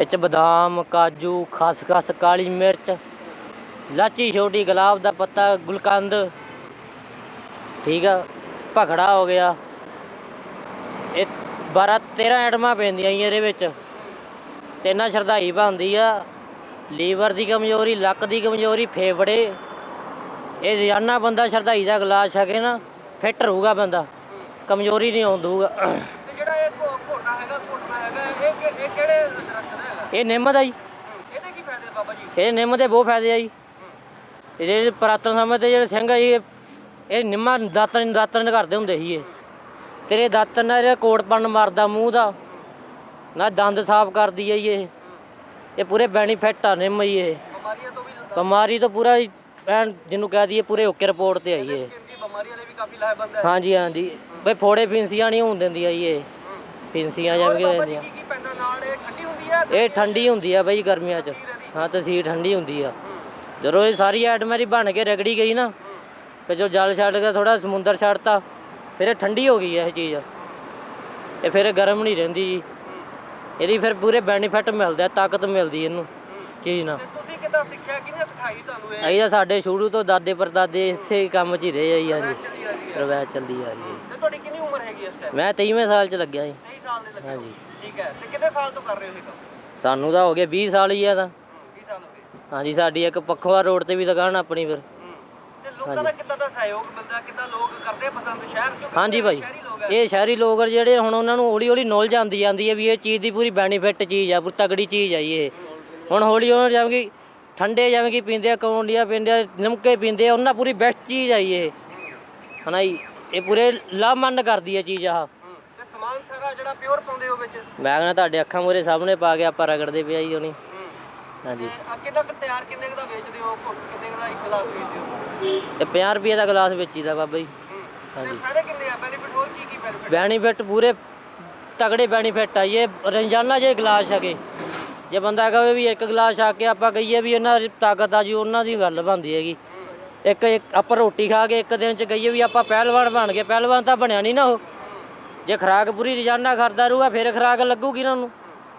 ਇਹ ਚ ਬਦਾਮ, ਕਾਜੂ, ਖਸਖਸ, ਕਾਲੀ ਮਿਰਚ, ਲਾਚੀ, ਛੋਟੀ ਗੁਲਾਬ ਦਾ ਪੱਤਾ, ਗੁਲਕੰਦ, ਠੀਕ ਆ, ਭਖੜਾ ਹੋ ਗਿਆ। ਇਹ 12 13 ਆਈਟਮਾਂ ਪੈਂਦੀਆਂ ਜੀ ਇਹਦੇ ਵਿੱਚ। ਤਿੰਨਾਂ ਸ਼ਰਧਾਈ ਬਣਦੀ ਆ। ਲੀਵਰ ਦੀ ਕਮਜ਼ੋਰੀ, ਲੱਕ ਦੀ ਕਮਜ਼ੋਰੀ, ਫੇਫੜੇ। ਇਹ ਰੋਜ਼ਾਨਾ ਬੰਦਾ ਸ਼ਰਧਾਈ ਦਾ ਗਲਾਸ ਛਕੇ ਨਾ, ਫਿੱਟ ਰਹੂਗਾ ਬੰਦਾ। ਕਮਜ਼ੋਰੀ ਨਹੀਂ ਆਉਂਦੂਗਾ ਜਿਹੜਾ ਇਹ ਘੋਟਾ ਹੈਗਾ, ਘੋਟਣਾ ਹੈਗਾ, ਇਹ ਕਿਹੜੇ ਇਹ ਨਿੰਮ ਦਾ ਜੀ। ਇਹਦੇ ਕੀ ਫਾਇਦੇ ਬਾਬਾ ਜੀ? ਇਹ ਨਿੰਮ ਦੇ ਬਹੁਤ ਫਾਇਦੇ ਆ ਜੀ। ਇਹਦੇ ਪੁਰਾਤਨ ਸਮੇਂ ਤੇ ਜਿਹੜੇ ਸਿੰਘ ਆ ਜੀ ਇਹ- ਨਿੰਮਾਂ ਦਾਤਨ ਦਾਤਨ ਕਰਦੇ ਹੁੰਦੇ ਸੀ ਇਹ। ਤੇਰੇ ਦਾਤਨ ਨਾਲ ਇਹ ਕੋਟ ਪੰਨ ਮਾਰਦਾ ਮੂੰਹ ਦਾ ਨਾ ਦੰਦ ਸਾਫ਼ ਕਰਦੀ ਹੈ ਜੀ ਇਹ। ਇਹ ਪੂਰੇ ਬੈਨੀਫਿਟ ਆ ਨਿੰਮ ਜੀ ਇਹ। ਬਿਮਾਰੀਆਂ ਤੋਂ ਵੀ ਬਿਮਾਰੀ ਤੋਂ ਪੂਰਾ ਐਨ ਜਿਹਨੂੰ ਕਹਿ ਦਈਏ ਪੂਰੇ ਓਕੇ ਰਿਪੋਰਟ ਤੇ ਆਈ ਇਹ। ਸਕਿਨ ਦੀ ਬਿਮਾਰੀਆਂ ਲਈ ਵੀ ਕਾਫੀ ਲਾਹੇਵੰਦ ਹੈ ਹਾਂਜੀ ਹਾਂਜੀ। ਬਈ ਫੋੜੇ ਫਿੰਸੀਆਂ ਨਹੀਂ ਹੋਣ ਦਿੰਦੀ ਆ ਜੀ ਇਹ। ਫਿੰਸੀਆਂ ਜੀ ਜਾਂਦੀਆਂ ਕੀ ਕੀ ਪੈਂਦਾ ਨਾਲ ਇਹ ਠੰਡੀ ਹੁੰਦੀ ਹੈ ਇਹ ਠੰਡੀ ਹੁੰਦੀ ਆ ਬਈ ਗਰਮੀਆਂ 'ਚ। ਹਾਂ ਤਸੀਰ ਠੰਡੀ ਹੁੰਦੀ ਆ। ਜਦੋਂ ਇਹ ਸਾਰੀ ਦੀ ਬਣ ਕੇ ਰਗੜੀ ਗਈ ਨਾ ਤੇ ਜੋ ਜਲ ਛੱਡ ਕੇ ਥੋੜਾ ਸਮੁੰਦਰ ਛੱਡਤਾ ਫਿਰ ਇਹ ਠੰਡੀ ਹੋ ਗਈ ਇਹ ਚੀਜ਼। ਇਹ ਫਿਰ ਇਹ ਗਰਮ ਨਹੀਂ ਰਹਿੰਦੀ ਜੀ। ਇਹਦੀ ਫਿਰ ਪੂਰੇ ਬੈਨੀਫਿਟ ਮਿਲਦੇ ਆ ਤਾਕਤ ਮਿਲਦੀ ਇਹਨੂੰ ਚੀਜ਼ ਨਾਲ। ਤੇ ਤੁਸੀਂ ਕਿੱਦਾਂ ਸਿੱਖਿਆ? ਕਿਹਨੇ ਸਿਖਾਈ ਤੁਹਾਨੂੰ ਇਹ? ਤਾਂ ਸਾਡੇ ਸ਼ੁਰੂ ਤੋਂ ਦਾਦੇ ਪਰਦਾਦੇ ਇਸੇ ਕੰਮ 'ਚ ਹੀ ਰਹੇ ਆ ਜੀ ਰਵਾਇਤ ਚੱਲਦੀ ਆ ਰਹੀ ਹੈ ਤੇ ਤੁਹਾਡੀ ਕਿੰਨੀ ਇਸ ਟਾਈਮ ਮੈਂ 23ਵੇਂ ਸਾਲ 'ਚ ਲੱਗਿਆ ਜੀ 23 ਸਾਲ ਦੇ ਲੱਗੇ ਹੋ। ਹਾਂਜੀ। ਠੀਕ ਹੈ। ਤੇ ਕਿੰਨੇ ਸਾਲ ਤੋਂ ਕਰ ਰਹੇ ਹੋ ਇਹ ਕੰਮ? ਸਾਨੂੰ ਤਾਂ ਹੋ ਗਏ 20 ਸਾਲ ਹੀ ਆ ਤਾਂ। 20 ਸਾਲ ਹੋ ਗਏ। ਹਾਂਜੀ ਸਾਡੀ ਇੱਕ ਪੱਖਵਾ ਰੋਡ ਤੇ ਵੀ ਦੁਕਾਨ ਆਪਣੀ ਫਿਰ। ਹੂੰ। ਤੇ ਲੋਕਾਂ ਦਾ ਕਿੱਦਾਂ ਦਾ ਸਹਿਯੋਗ ਮਿਲਦਾ? ਕਿੱਦਾਂ ਲੋਕ ਕਰਦੇ ਆ ਪਸੰਦ? ਸ਼ਹਿਰ ਕਿਉਂਕਿ ਹਾਂਜੀ ਭਾਈ। ਸ਼ਹਿਰੀ ਲੋਕ ਹੈ ਇਹ ਸ਼ਹਿਰੀ ਲੋਕ ਆ ਜਿਹੜੇ ਹੁਣ ਉਹਨਾਂ ਨੂੰ ਹੌਲੀ ਹੌਲੀ ਨੌਲੇਜ ਆਉਂਦੀ ਜਾਂਦੀ ਹੈ ਵੀ ਇਹ ਚੀਜ਼ ਦੀ ਪੂਰੀ ਬੈਨੀਫਿਟ ਚੀਜ਼ ਆ ਪੂਰੀ ਤਗੜੀ ਚੀਜ਼ ਆ ਜੀ ਇਹ। ਹੁਣ ਹੌਲੀ ਹੌਲੀ ਜਿਵੇਂ ਕਿ ਠੰਡੇ ਜਿਵੇਂ ਕਿ ਪੀਂਦੇ ਆ ਕੌਂਡੀਆਂ ਪੀਂਦੇ ਆ ਨਮਕੇ ਪੀਂਦੇ ਆ ਉਹਨਾਂ ਪੂਰੀ ਬੈਸਟ ਚੀਜ਼ ਆ ਜੀ ਇਹ। ਹਨਾ ਜੀ? ਇਹ ਪੂਰੇ ਲਾਭਮੰਦ ਕਰਦੀ ਹੈ ਚੀਜ਼ ਆਹ। ਤੇ ਸਮਾਨ ਸਾਰਾ ਜਿਹੜਾ ਪਿਓਰ ਪਾਉਂਦੇ ਹੋ ਵਿੱਚ? ਮੈਂ ਕਹਿੰਦਾ ਤੁਹਾਡੇ ਅੱਖਾਂ ਮੂਰੇ ਸਾਹਮਣੇ ਪਾ ਕੇ ਆਪਾਂ ਰਗੜਦੇ ਪਿਆ ਜੀ ਉਹਨੀ। ਹਾਂਜੀ। ਤੇ ਆ ਕਿੰਨਾ ਕੁ ਤਿਆਰ ਕਿੰਨੇ ਕੁ ਦਾ ਵੇਚਦੇ ਹੋ? ਕਿੰਨੇ ਕੁ ਦਾ ਇੱਕ ਗਲਾਸ ਵੇਚਦੇ ਹੋ? ਇਹ 50 ਰੁਪਏ ਦਾ ਗਲਾਸ ਵੇਚੀਦਾ ਬਾਬਾ ਜੀ। ਹਾਂਜੀ। ਤੇ ਫਾਇਦੇ ਕਿੰਨੇ ਆ? ਬੈਨੀਫਿਟ ਹੋਰ ਕੀ ਕੀ ਬੈਨੀਫਿਟ ਬੈਨੀਫਿਟ ਪੂਰੇ ਤਗੜੇ ਬੈਨੀਫਿਟ ਆ ਇਹ ਰੋਜ਼ਾਨਾ ਜੇ ਗਲਾਸ ਛਕੇ ਜੇ ਬੰਦਾ ਕਹੇ ਵੀ ਇੱਕ ਗਲਾਸ ਛਕ ਕੇ ਆਪਾਂ ਕਹੀਏ ਵੀ ਇਹਨਾਂ ਦੀ ਤਾਕਤ ਆ ਜੀ ਉਹਨਾਂ ਦੀ ਗੱਲ ਬਣਦੀ ਹੈਗੀ। ਇੱਕ ਇੱਕ ਆਪਾਂ ਰੋਟੀ ਖਾ ਕੇ ਇੱਕ ਦਿਨ ਚ ਕਹੀਏ ਵੀ ਆਪਾਂ ਪਹਿਲਵਾਨ ਬਣ ਗਏ ਪਹਿਲਵਾਨ ਤਾਂ ਬਣਿਆ ਨਹੀਂ ਨਾ ਉਹ। ਜੇ ਖਰਾਕ ਪੂਰੀ ਰੋਜ਼ਾਨਾ ਕਰਦਾ ਰਹੂਗਾ ਫਿਰ ਖਰਾਕ ਲੱਗੂਗੀ ਨਾ ਉਹਨੂੰ।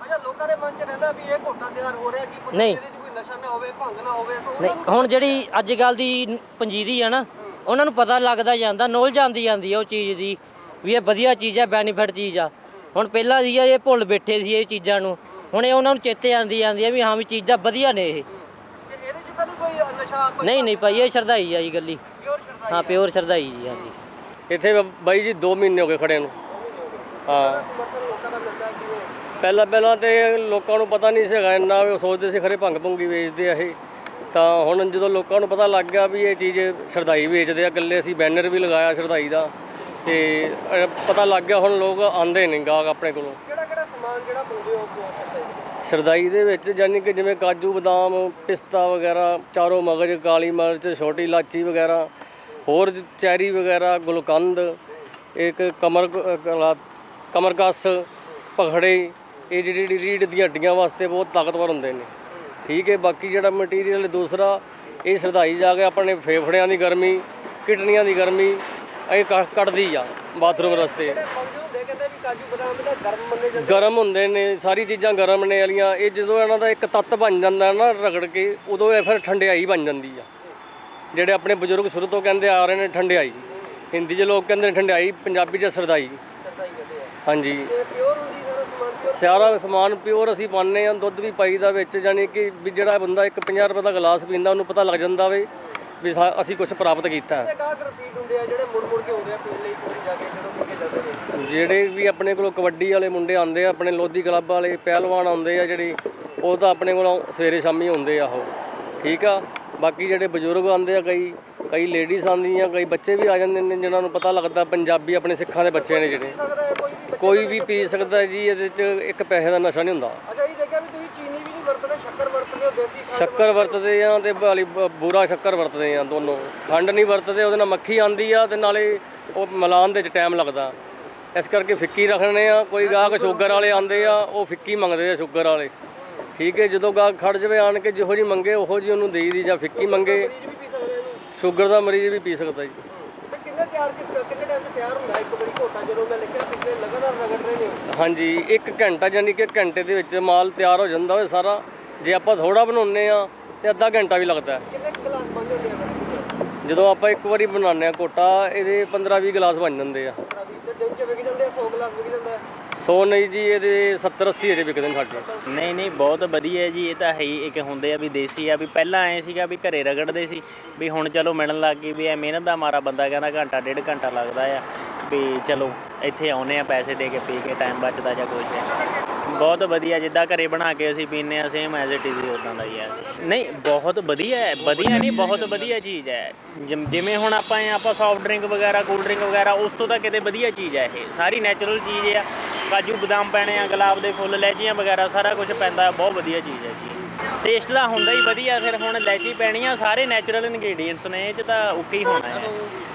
ਅੱਛਾ ਲੋਕਾਂ ਦੇ ਮਨ 'ਚ ਰਹਿੰਦਾ ਵੀ ਇਹ ਘੋਟਾ ਤਿਆਰ ਹੋ ਰਿਹਾ ਕੀ ਪਤਾ ਨਹੀਂ। ਇਹਦੇ 'ਚ ਕੋਈ ਨਸ਼ਾ ਨਾ ਹੋਵੇ ਭੰਗ ਨਾ ਹੋਵੇ ਸੋ ਨਹੀਂ ਹੁਣ ਜਿਹੜੀ ਅੱਜ ਕੱਲ ਦੀ ਪੰਜੀਰੀ ਆ ਨਾ ਉਹਨਾਂ ਨੂੰ ਪਤਾ ਲੱਗਦਾ ਜਾਂਦਾ ਨੌਲੇਜ ਆਉਂਦੀ ਜਾਂਦੀ ਆ ਉਹ ਚੀਜ਼ ਦੀ ਵੀ ਇਹ ਵਧੀਆ ਚੀਜ਼ ਆ ਬੈਨੀਫਿਟ ਚੀਜ਼ ਆ। ਹੁਣ ਪਹਿਲਾਂ ਸੀ ਇਹ ਭੁੱਲ ਬੈਠੇ ਸੀ ਇਹ ਚੀਜ਼ਾਂ ਨੂੰ ਹੁਣ ਇਹ ਉਹਨਾਂ ਨੂੰ ਚੇਤੇ ਆਉਂਦੀ ਜਾਂਦੀ ਆ ਵੀ ਹਾਂ ਵੀ ਚੀਜ਼ਾਂ ਵਧੀਆ ਨੇ ਇਹ ਤੇ ਇਹਦੇ 'ਚ ਕਦੇ ਕੋਈ ਨਸ਼ਾ ਕੋਈ ਨਹੀਂ ਨਹੀਂ ਭਾਈ ਇਹ ਸ਼ਰਧਾਈ ਆ ਜੀ ਗੱਲੀ ਹਾਂ ਪਿਓਰ ਸ਼ਰਧਾਈ ਜੀ ਹਾਂਜੀ। ਇੱਥੇ ਬ- ਬਾਈ ਜੀ 2 ਮਹੀਨੇ ਹੋ ਗਏ ਖੜੇ ਨੂੰ। ਹਾਂ। ਪਹਿਲਾਂ ਪਹਿਲਾਂ ਤੇ ਲੋਕਾਂ ਨੂੰ ਪਤਾ ਨਹੀਂ ਸੀਗਾ ਇੰਨਾ ਵੀ ਉਹ ਸੋਚਦੇ ਸੀ ਖਰੇ ਭੰਗ ਭੁੰਗੀ ਵੇਚਦੇ ਆ ਇਹ। ਤਾਂ ਹੁਣ ਜਦੋਂ ਲੋਕਾਂ ਨੂੰ ਪਤਾ ਲੱਗ ਗਿਆ ਵੀ ਇਹ ਚੀਜ਼ ਸ਼ਰਦਾਈ ਵੇਚਦੇ ਆ ਇਕੱਲੇ ਅਸੀਂ ਬੈਨਰ ਵੀ ਲਗਾਇਆ ਸ਼ਰਦਾਈ ਦਾ। ਤੇ ਅਹ, ਪਤਾ ਲੱਗ ਗਿਆ ਹੁਣ ਲੋਕ ਆਂਦੇ ਨੇ ਗਾਹਕ ਆਪਣੇ ਕੋਲੋਂ। ਕਿਹੜਾ ਕਿਹੜਾ ਸਮਾਨ ਜਿਹੜਾ ਪਾਉਂਦੇ ਹੋ ਬਹੁਤ ਸ਼ਰਦਾਈ ਸਰਦਾਈ ਦੇ ਵਿੱਚ ਯਾਨੀ ਕਿ ਜਿਵੇਂ ਕਾਜੂ, ਬਦਾਮ, ਪਿਸਤਾ ਵਗੈਰਾ, ਚਾਰੋਂ ਮਗਜ, ਕਾਲੀ ਮਿਰਚ, ਛੋਟੀ ਇਲਾਚੀ ਵਗੈਰਾ, ਹੋਰ ਚੈਰੀ ਵਗੈਰਾ, ਗੁਲਕੰਦ, ਇੱਕ ਕਮਰ ਕਲਾ- ਕਮਰਕਸ ਪਖੜੇ ਇਹ ਜਿਹੜੀ ਰੀੜ ਦੀਆਂ ਹੱਡੀਆਂ ਵਾਸਤੇ ਬਹੁਤ ਤਾਕਤਵਰ ਹੁੰਦੇ ਨੇ। ਠੀਕ ਹੈ, ਬਾਕੀ ਜਿਹੜਾ ਮਟੀਰੀਅਲ ਦੂਸਰਾ, ਇਹ ਸ਼ਰਦਾਈ ਜਾ ਕੇ ਆਪਣੇ ਫੇਫੜਿਆਂ ਦੀ ਗਰਮੀ, ਕਿਡਨੀਆਂ ਦੀ ਗਰਮੀ, ਇਹ ਕ- ਕੱਢਦੀ ਆ, ਬਾਥਰੂਮ ਰਸਤੇ ਪਾਉਂਦੇ ਹੁੰਦੇ ਕਹਿੰਦੇ ਵੀ ਕਾਜੂ ਬਦਾਮ ਇਹਦਾ ਗਰਮ ਮੰਨੇ ਜਾਂਦੇ? ਗਰਮ ਹੁੰਦੇ ਨੇ ਸਾਰੀ ਚੀਜ਼ਾਂ ਗਰਮ ਨੇ ਵਾਲੀਆਂ। ਇਹ ਜਦੋਂ ਇਹਨਾਂ ਦਾ ਇੱਕ ਤੱਤ ਬਣ ਜਾਂਦਾ ਨਾ ਰਗੜ ਕੇ ਉਦੋਂ ਇਹ ਫਿਰ ਠੰਡਿਆਈ ਬਣ ਜਾਂਦੀ ਆ। ਜਿਹੜੇ ਆਪਣੇ ਬਜ਼ੁਰਗ ਸ਼ੁਰੂ ਤੋਂ ਕਹਿੰਦੇ ਆ ਰਹੇ ਨੇ ਠੰਡਿਆਈ। ਹਿੰਦੀ 'ਚ ਲੋਕ ਕਹਿੰਦੇ ਨੇ ਠੰਡਿਆਈ ਪੰਜਾਬੀ 'ਚ ਸਰਦਾਈ। ਹਾਂਜੀ। ਪਿਓਰ ਹੁੰਦੀ ਸਾਰਾ ਸਮਾਨ ਪਿਓਰ ਸਾਰਾ ਸਮਾਨ ਪਿਓਰ ਅਸੀਂ ਪਾਉਂਦੇ ਆ ਦੁੱਧ ਵੀ ਪਾਈਦਾ ਵਿੱਚ ਯਾਨੀ ਕਿ ਵੀ ਜਿਹੜਾ ਬੰਦਾ ਇੱਕ 50 ਰੁਪਏ ਦਾ ਗਲਾਸ ਪੀਂਦਾ ਉਹਨੂੰ ਪਤਾ ਲੱਗ ਜਾਂਦਾ ਵੇ ਵੀ ਅਸੀਂ ਕੁਝ ਪ੍ਰਾਪਤ ਕੀਤਾ। ਹੈ ਗਾਹਕ ਰਿਪੀਟ ਹੁੰਦੇ ਆ ਜਿਹੜੇ ਮੁੜ ਮੁੜ ਕੇ ਹੁੰਦੇ ਆ ਪੀਣ ਲਈ ਪੂਰੀ ਜਾ ਕੇ ਜਦੋਂ ਜਿਹੜੇ ਵੀ ਆਪਣੇ ਕੋਲੋਂ ਕਬੱਡੀ ਵਾਲੇ ਮੁੰਡੇ ਆਉਂਦੇ ਆ ਆਪਣੇ ਲੋਧੀ ਕਲੱਬ ਵਾਲੇ ਪਹਿਲਵਾਨ ਆਉਂਦੇ ਆ ਜਿਹੜੇ ਉਹ ਤਾਂ ਆਪਣੇ ਕੋਲੋਂ ਸਵੇਰੇ ਸ਼ਾਮੀ ਹੁੰਦੇ ਆ ਉਹ। ਠੀਕ ਆ? ਬਾਕੀ ਜਿਹੜੇ ਬਜ਼ੁਰਗ ਆਉਂਦੇ ਆ ਕਈ ਕਈ ਲੇਡੀਜ਼ ਆਉਂਦੀਆਂ ਕਈ ਬੱਚੇ ਵੀ ਆ ਜਾਂਦੇ ਨੇ ਜਿਨ੍ਹਾਂ ਨੂੰ ਪਤਾ ਲੱਗਦਾ ਪੰਜਾਬੀ ਆਪਣੇ ਸਿੱਖਾਂ ਦੇ ਬੱਚੇ ਨੇ ਜਿਹੜੇ। ਕੋਈ ਵੀ ਪੀ ਸਕਦਾ ਜੀ ਇਹਦੇ 'ਚ ਇੱਕ ਪੈਸੇ ਦਾ ਨਸ਼ਾ ਨਹੀਂ ਹੁੰਦਾ। ਅੱਛਾ ਇਹ ਦੇਖਿਆ ਵੀ ਤੁਸੀਂ ਚੀਨੀ ਵੀ ਨਹੀਂ ਵਰਤਦੇ ਸ਼ੱਕਰ ਵਰਤਦੇ ਹੋ ਦੇਸੀ ਖੰਡ ਸ਼ੱਕਰ ਵਰਤਦੇ ਆ ਤੇ ਵਾਲੀ ਬੂਰਾ ਸ਼ੱਕਰ ਵਰਤਦੇ ਆ ਦੋਨੋਂ। ਖੰਡ ਨਹੀਂ ਵਰਤਦੇ ਉਹਦੇ ਨਾਲ ਮੱਖੀ ਆਂਦੀ ਆ ਤੇ ਨਾਲੇ ਉਹ ਮਿਲਾਉਣ ਦੇ ਚ ਟਾਈਮ ਲੱਗਦਾ। ਇਸ ਕਰਕੇ ਫਿੱਕੀ ਰੱਖਣੇ ਆ ਕੋਈ ਗਾਹਕ ਸ਼ੂਗਰ ਵਾਲੇ ਆਂਦੇ ਆ ਉਹ ਫਿੱਕੀ ਮੰਗਦੇ ਆ ਸ਼ੂਗਰ ਵਾਲੇ। ਠੀਕ ਹੈ ਜਦੋਂ ਗਾਹਕ ਖੜ ਜਵੇ ਆਣ ਕੇ ਜਿਹੋ ਜੀ ਮੰਗੇ ਉਹੋ ਜੀ ਉਹਨੂੰ ਦੇਈ ਦੀ ਜਾਂ ਫਿੱਕੀ ਮੰਗੇ। ਸ਼ੂਗਰ ਦਾ ਮਰੀਜ਼ ਵੀ ਪੀ ਸਕਦਾ ਜੀ। ਤੇ ਕਿੰਨੇ ਤਿਆਰ ਚ ਕਿੰਨੇ ਟਾਈਮ ਚ ਤਿਆਰ ਹੁੰਦਾ? ਇੱਕ ਵਾਰੀ ਘੋਟਾ ਜਦੋਂ ਮੈਂ ਲਿਖਿਆ ਪਿਛਲੇ ਲਗਾਤਾਰ ਰਗੜ ਰਹੇ ਨੇ ਹਾਂਜੀ 1 ਘੰਟਾ ਯਾਨੀ ਕਿ ਘੰਟੇ ਦੇ ਵਿੱਚ ਮਾਲ ਤਿਆਰ ਹੋ ਜਾਂਦਾ ਹੋਵੇ ਸਾਰਾ। ਜੇ ਆਪਾਂ ਥੋੜਾ ਬਣਾਉਂਦੇ ਆ ਤੇ ਅੱਧਾ ਘੰਟਾ ਵੀ ਲੱਗਦਾ। ਹੈ। ਕਿੰਨੇ ਕੁ ਗਲਾਸ ਬੰਦ ਹੁੰਦੇ ਆ ਫਿਰ ਜਦੋਂ ਆਪਾਂ ਇੱਕ ਵਾਰੀ ਬਣਾਉਂਦੇ ਆ ਕੋਟਾ, ਇਹਦੇ 15-20 ਗਲਾਸ ਬਣ ਜਾਂਦੇ ਆ। ਤੇ ਦਿਨ ਚ ਵਿਕ ਜਾਂਦੇ ਆ 100 ਗਲਾਸ ਵਿਕ ਜਾਂਦਾ 100 ਨਹੀਂ ਜੀ, ਇਹਦੇ 70-80 ਅਜੇ ਵਿਕਦੇ ਨੇ ਸਾਡੇ। ਨਹੀਂ ਨਹੀਂ, ਬਹੁਤ ਵਧੀਆ ਜੀ, ਇਹ ਤਾਂ ਹੈ ਹੀ, ਇੱਕ ਹੁੰਦੇ ਆ ਵੀ ਦੇਸੀ ਆ, ਵੀ ਪਹਿਲਾਂ ਐ ਸੀਗਾ ਵੀ ਘਰੇ ਰਗੜਦੇ ਸੀ, ਵੀ ਹੁਣ ਚਲੋ ਮਿਲਣ ਲੱਗ ਗਈ, ਵੀ ਐ ਮਿਹਨਤ ਦਾ ਮਾਰਾ ਬੰਦਾ ਕਹਿੰਦਾ ਘੰਟਾ, ਡੇਢ ਘੰਟਾ ਲੱਗਦਾ ਆ, ਵੀ ਚਲੋ ਇੱਥੇ ਆਉਨੇ ਆ ਪੈਸੇ ਦੇ ਕੇ, ਪੀ ਕੇ ਟਾਈਮ ਬਚਦਾ ਜਾਂ ਕੁਝ ਬਹੁਤ ਵਧੀਆ ਜਿੱਦਾਂ ਘਰੇ ਬਣਾ ਕੇ ਅਸੀਂ ਪੀਨੇ ਆ ਸੇਮ ਐਜ਼ ਇਟ ਇਜ਼ ਉਦਾਂ ਦਾ ਹੀ ਹੈ। ਨਹੀਂ ਬਹੁਤ ਵਧੀਆ ਹੈ ਵਧੀਆ ਨਹੀਂ ਬਹੁਤ ਵਧੀਆ ਚੀਜ਼ ਹੈ। ਜਿਮ- ਜਿਵੇਂ ਹੁਣ ਆਪਾਂ ਇਹ ਆਪਾਂ ਸੌਫਟ ਡਰਿੰਕ ਵਗੈਰਾ ਕੋਲਡ ਡਰਿੰਕ ਵਗੈਰਾ ਉਸ ਤੋਂ ਤਾਂ ਕਿਤੇ ਵਧੀਆ ਚੀਜ਼ ਹੈ ਇਹ। ਸਾਰੀ ਨੈਚੁਰਲ ਚੀਜ਼ ਆ। ਕਾਜੂ ਬਦਾਮ ਪੈਣੇ ਆ ਗੁਲਾਬ ਦੇ ਫੁੱਲ ਲੈਚੀਆਂ ਵਗੈਰਾ ਸਾਰਾ ਕੁਝ ਪੈਂਦਾ ਹੈ, ਬਹੁਤ ਵਧੀਆ ਚੀਜ਼ ਹੈ ਜੀ। ਟੇਸਟ ਦਾ ਹੁੰਦਾ ਹੀ ਵਧੀਆ ਫਿਰ ਹੁਣ ਲੈਚੀ ਪੈਣੀ ਆ ਸਾਰੇ ਨੈਚੁਰਲ ਇਨਗਰੀਡੀਅੰਟਸ ਨੇ ਇਹ ਚ ਤਾਂ ਓਕੇ ਹੀ ਹੋਣਾ ਹੈ।